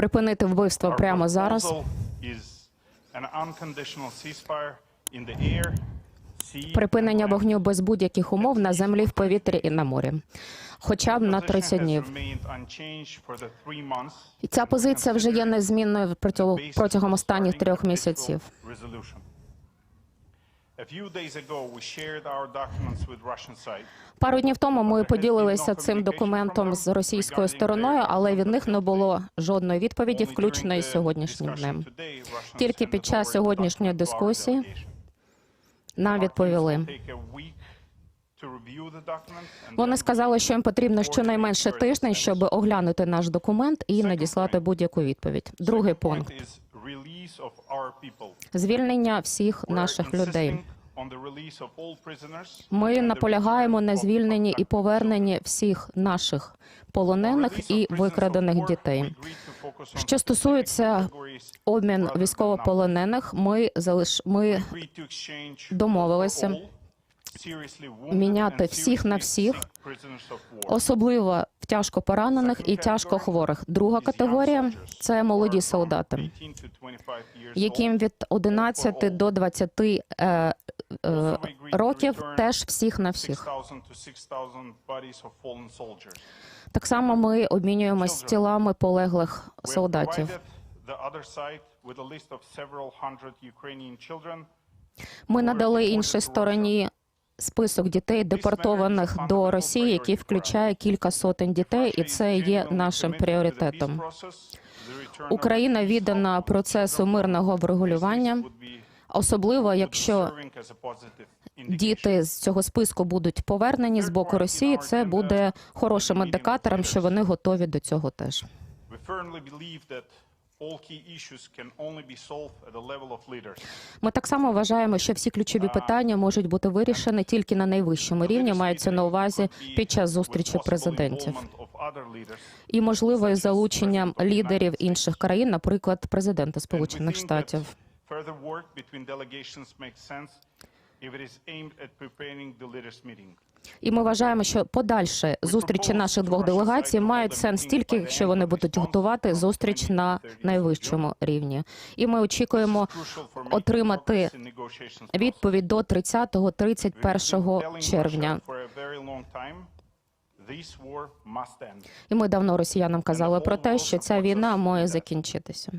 припинити вбивство прямо зараз. Припинення вогню без будь-яких умов на землі, в повітрі і на морі, хоча б на Position 30 днів. І ця позиція вже є незмінною протягом- останніх трьох місяців. Пару днів тому ми поділилися цим документом з російською стороною, але від них не було жодної відповіді, включно during і сьогоднішнім днем. Тільки під час сьогоднішньої дискусії. Нам відповіли. Вони сказали, що їм потрібно щонайменше тиждень, щоб оглянути наш документ і надіслати будь-яку відповідь. Другий пункт звільнення всіх наших людей. Ми наполягаємо на звільненні і поверненні всіх наших полонених і викрадених дітей. Що стосується Обмін військовополонених. Ми залиш ми домовилися міняти всіх на всіх, особливо в тяжко поранених і тяжко хворих. Друга категорія це молоді солдати, 18 to 25 years яким від 11 до 20 е, е, років теж всіх на всіх. 6,000 to 6,000 bodies of fallen soldiers. Так само ми обмінюємось тілами полеглих солдатів. Ми надали іншій стороні список дітей, депортованих до Росії, який включає кілька сотень дітей, і це є нашим пріоритетом. Україна віддана процесу мирного врегулювання, особливо якщо діти з цього списку будуть повернені з боку Росії. Це буде хорошим індикатором, що вони готові до цього теж. Ми так само вважаємо, що всі ключові питання можуть бути вирішені тільки на найвищому рівні. Мається на увазі під час зустрічі президентів. І можливо із залученням лідерів інших країн, наприклад, президента Сполучених Штатів. І ми вважаємо, що подальше зустрічі наших двох делегацій мають сенс тільки, якщо вони будуть готувати зустріч на найвищому рівні. І ми очікуємо отримати відповідь до We've been 30-31 червня. І ми давно росіянам казали про те, що ця війна має закінчитися.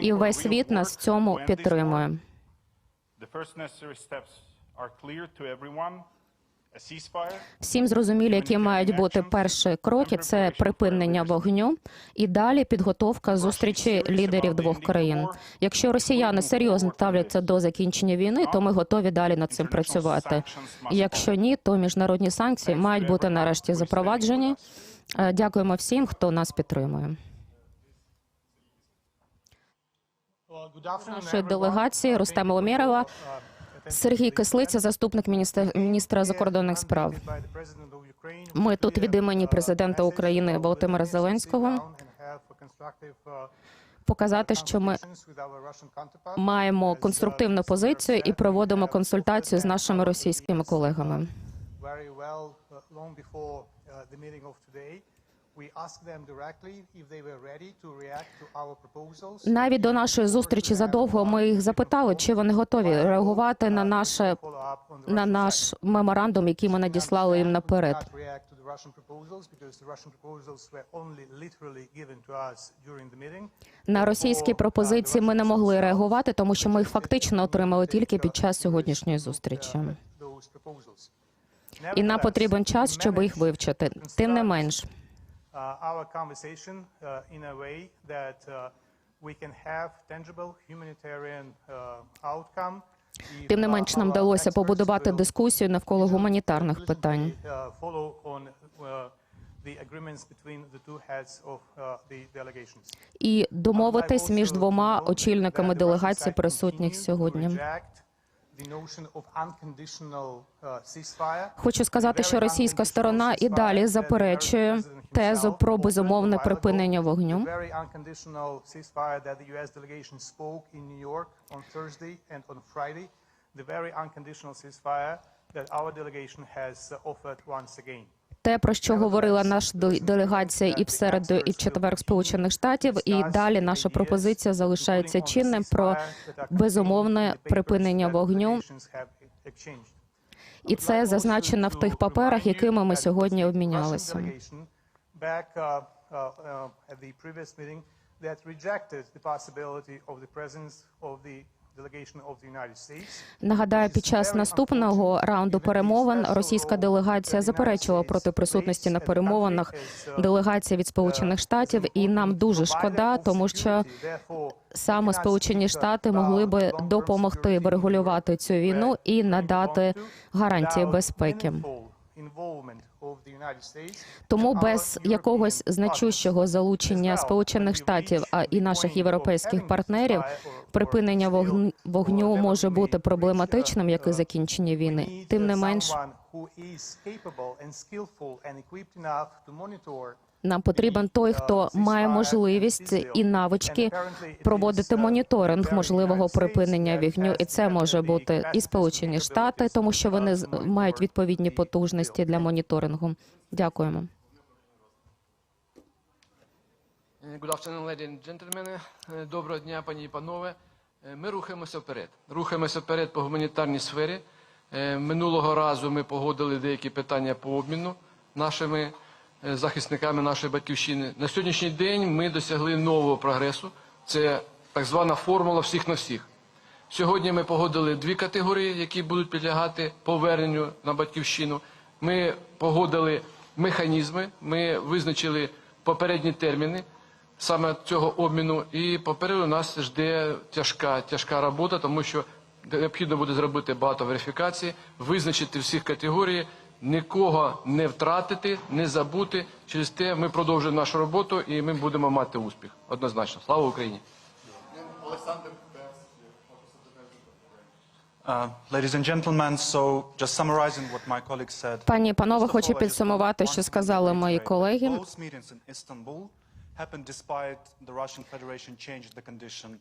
І весь світ нас в цьому підтримує. Всім зрозумілі, які мають бути перші кроки. Це припинення вогню і далі підготовка зустрічі лідерів двох країн. Якщо росіяни серйозно ставляться до закінчення війни, то ми готові далі над цим працювати. Якщо ні, то міжнародні санкції мають бути нарешті запроваджені. Е, Дякуємо всім, хто нас підтримує. Нашої делегації Рустема Омєрова, Сергій Кислиця, заступник міністра, міністра закордонних справ. Ми тут від імені президента України Володимира Зеленського показати, що ми маємо конструктивну позицію і проводимо консультацію з нашими російськими колегами. Uh, uh. Навіть до нашої зустрічі задовго ми їх запитали, чи вони готові реагувати на наше на наш меморандум, який ми надіслали їм наперед. На російські пропозиції ми не могли реагувати, тому що ми їх фактично отримали тільки під час сьогоднішньої зустрічі. І нам потрібен час, щоб їх вивчити. Тим не менш, uh, our conversation uh, in a way that uh, we can have tangible humanitarian uh, outcome. тим не uh, менш, нам вдалося побудувати дискусію навколо гуманітарних питань. uh, uh, uh, і домовитись між двома очільниками делегацій, side присутніх сьогодні. Хочу сказати, що російська сторона і далі заперечує тезу про безумовне припинення вогню. The very unconditional ceasefire that our delegation has uh, offered once again. Те, про що говорила наша де- делегація і в середу, і в четвер Сполучених Штатів, і далі наша пропозиція залишається чинним про безумовне припинення вогню. І це зазначено в тих паперах, якими ми сьогодні обмінялися. Uh, uh, uh, that rejected the possibility of the presence of the Нагадаю, під час наступного раунду перемовин російська делегація заперечила проти присутності на перемовинах. делегації від Сполучених Штатів, і нам дуже шкода, тому що саме Сполучені Штати могли би допомогти врегулювати цю війну і надати гарантії безпеки. Тому без якогось значущого залучення Сполучених Штатів а і наших європейських партнерів припинення вогн- вогню може бути проблематичним, як і закінчення війни. Тим не менш, нам потрібен той, хто має можливість і навички проводити моніторинг можливого припинення вогню, і це може бути і Сполучені Штати, тому що вони мають відповідні потужності для моніторингу. Дякуємо. Доброго дня, пані і панове. Е, Ми рухаємося вперед. Рухаємося вперед по гуманітарній сфері. Е, Минулого разу ми погодили деякі питання по обміну нашими захисниками нашої батьківщини. На сьогоднішній день ми досягли нового прогресу. Це так звана формула всіх на всіх. Сьогодні ми погодили дві категорії, які будуть підлягати поверненню на батьківщину. Ми погодили механізми, ми визначили попередні терміни саме цього обміну. І попереду нас жде тяжка, тяжка робота, тому що необхідно буде зробити багато верифікацій, визначити всіх категорій, нікого не втратити, не забути. Через те ми продовжуємо нашу роботу і ми будемо мати успіх. Однозначно. Слава Україні! Олександр. Said. Пані і панове, хочу підсумувати, що сказали мої колеги.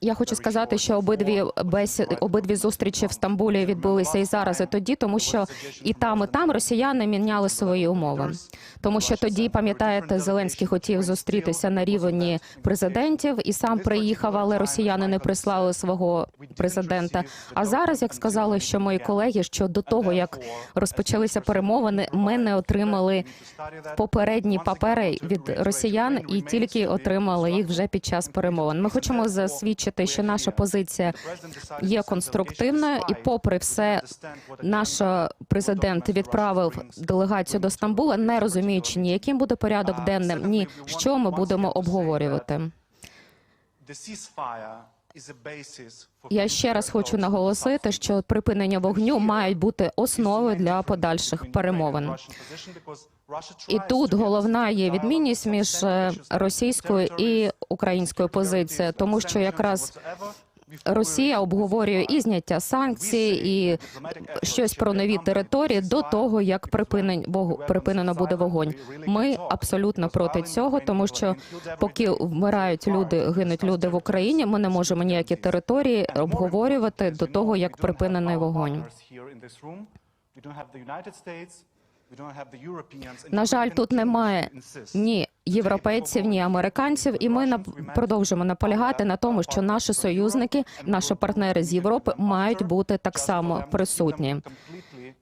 Я хочу сказати, що обидві бесіди, обидві зустрічі в Стамбулі відбулися і зараз, і тоді, тому що і там, і там росіяни міняли свої умови. Тому що тоді, пам'ятаєте, Зеленський хотів зустрітися на рівні президентів і сам приїхав, але росіяни не прислали свого президента. А зараз, як сказали, що мої колеги, що до того як розпочалися перемовини, ми не отримали попередні папери від росіян і тільки отримали їх вже під час перемовин. Ми хочемо засвідчити, що наша позиція є конструктивною, і попри все, наш президент відправив делегацію до Стамбула, не розуміючи ні яким буде порядок денним, ні що ми будемо обговорювати. Я ще раз хочу наголосити, що припинення вогню мають бути основою для подальших перемовин. І тут головна є відмінність між е, російською і українською позицією, тому що якраз Росія обговорює і зняття санкцій, і щось про нові території до того, як припинень припинено буде вогонь. Ми абсолютно проти цього, тому що поки вмирають люди, гинуть люди в Україні, ми не можемо ніякі території обговорювати до того, як припинений вогонь. На жаль, тут немає ні європейців, ні американців, і ми продовжимо наполягати на тому, що наші союзники, наші партнери з Європи мають бути так само присутні.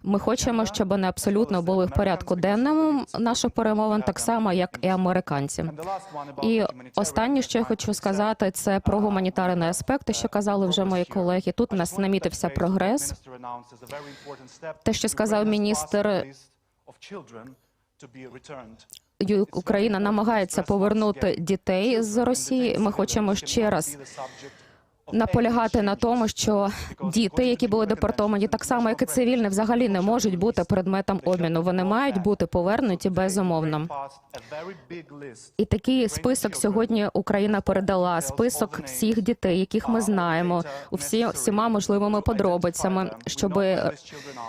Ми хочемо, щоб вони абсолютно були в порядку денному наших перемовин, так само як і американці. І останнє, що я хочу сказати, це про гуманітарний аспект, що казали вже мої колеги. Тут у нас намітився прогрес. Те, що сказав міністр, Україна намагається повернути дітей з Росії. Ми хочемо ще раз наполягати на тому, що діти, які були депортовані, так само як і цивільні, взагалі не можуть бути предметом обміну. Вони мають бути повернуті безумовно. І такий список сьогодні Україна передала список всіх дітей, яких ми знаємо, у всі всіма можливими подробицями, щоб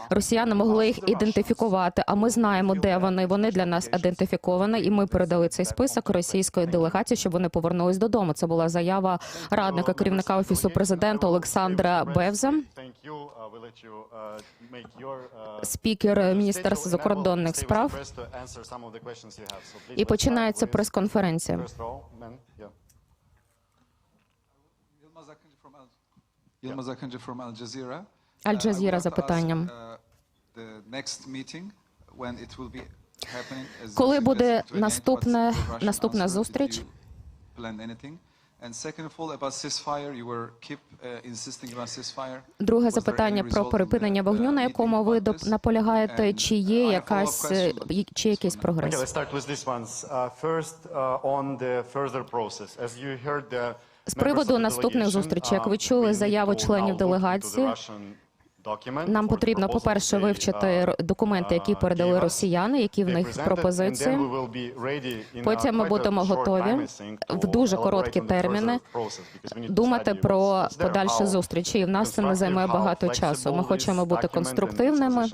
росіяни могли їх ідентифікувати. А ми знаємо, де вони. Вони для нас ідентифіковані, і ми передали цей список російської делегації, щоб вони повернулись додому. Це була заява радника керівника офісу президента Олександра Бевза, спікер міністерства закордонних справ. І починається прес-конференція. Аль Джазіра за питанням. Коли буде наступне наступна зустріч? Друге запитання про перепинення вогню, на якому ви наполягаєте, чи є якась е, чи якийсь прогрес? З приводу наступних зустрічей, як ви чули заяву членів делегації нам потрібно, по перше, вивчити документи, які передали росіяни, які в них пропозиції. Потім ми будемо готові в дуже короткі терміни думати про подальші зустрічі. І в нас це не займе багато часу. Ми хочемо бути конструктивними.